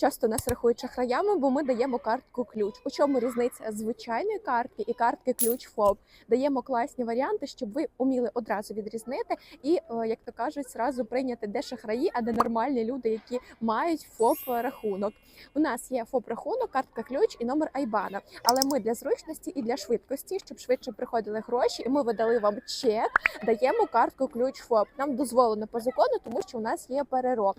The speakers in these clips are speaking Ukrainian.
часто нас рахують шахраями, бо ми даємо картку ключ. У чому різниця звичайної картки і картки ключ ФОП? Даємо класні варіанти, щоб ви уміли одразу відрізнити і, е, як то кажуть, зразу прийняти де шахраї, а де нормальні люди, які мають ФОП рахунок. У нас є ФОП рахунок, картка ключ і номер Айбана. Але ми для зручності і для швидкості, щоб швидше приходили гроші, і ми видали вам чек, даємо картку ключ ФОП. Нам дозволено по закону, тому що у нас є ПРРО.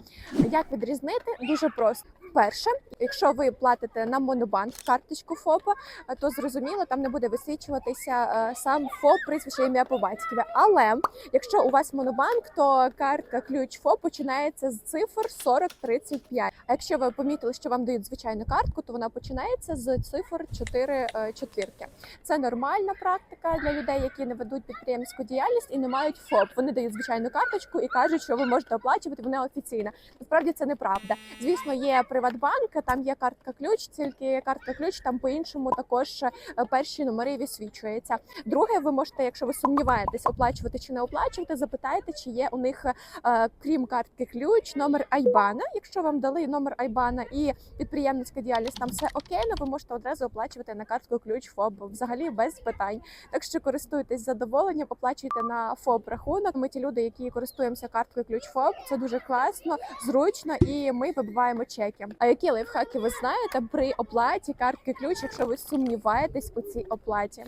Як відрізнити? Дуже просто. Перше, якщо ви платите на монобанк карточку ФОПа, е, то зрозуміло, там не буде висвічуватися е, сам ФОП, прізвище ім'я по батькові. Але якщо у вас монобанк, то картка ключ ФОП починається з цифр 4035. А якщо ви помітили, що вам дають звичайну картку, то вона починається з цифр 4 е, четвірки. Це нормальна практика для людей, які не ведуть підприємську діяльність і не мають ФОП. Вони дають звичайну карточку і кажуть, що ви можете оплачувати. Вона офіційна. Насправді це неправда. Звісно, є Приватбанк, там є картка ключ, тільки картка ключ там по-іншому також е, перші номери висвічується. Друге, ви можете, якщо ви сумніваєтесь, оплачувати чи не оплачувати, запитайте, чи є у них е, крім картки ключ, номер Айбана. Якщо вам дали номер Айбана і підприємницька діяльність, там все окей, ну ви можете одразу оплачувати на картку ключ ФОБ, взагалі без питань. Так що користуйтесь задоволенням, оплачуйте на ФОБ рахунок. Ми ті люди, які користуємося карткою ключ ФОБ, це дуже класно, зручно і ми вибиваємо чеки. А які лайфхаки ви знаєте при оплаті картки ключ, якщо ви сумніваєтесь у цій оплаті?